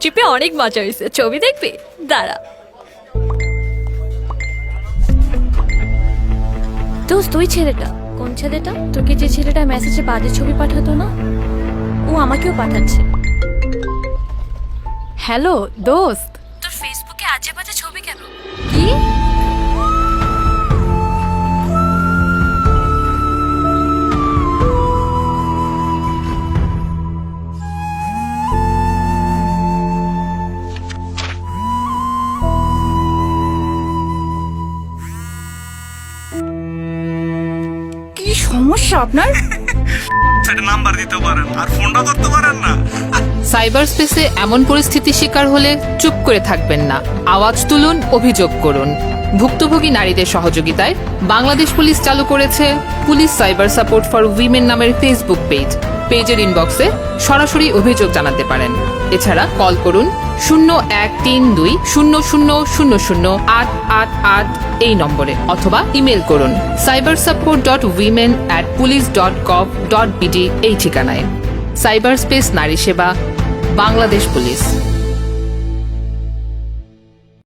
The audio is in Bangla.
ট্রিপে অনেক মজা হয়েছে। ছবি দেখবি? দাঁড়া। দোস্ত ওই ছেলেটা। কোন ছেলেটা? তোকে যে ছেলেটা মেসেজে বাজে ছবি পাঠাতো না? ও আমাকেও পাঠাচ্ছে। হ্যালো দোস্ত। তোর ফেসবুকে আজে বাজে ছবি কেন? কি? কি সমস্যা আপনার? সেটা নাম্বার দিতে পারেন আর ফোনটা ধরতে পারেন না। সাইবার স্পেসে এমন পরিস্থিতির শিকার হলে চুপ করে থাকবেন না। আওয়াজ তুলুন অভিযোগ করুন। ভুক্তভোগী নারীদের সহযোগিতায় বাংলাদেশ পুলিশ চালু করেছে police cyber support for women নামের ফেসবুক পেজ পেজের ইনবক্সে সরাসরি অভিযোগ জানাতে পারেন। এছাড়া কল করুন শূন্য এক তিন দুই শূন্য শূন্য শূন্য শূন্য আট আট আট এই নম্বরে অথবা ইমেল করুন cyber support dot women at police dot gov dot BD এই ঠিকানায়। সাইবার স্পেস নারী সেবা, বাংলাদেশ পুলিশ।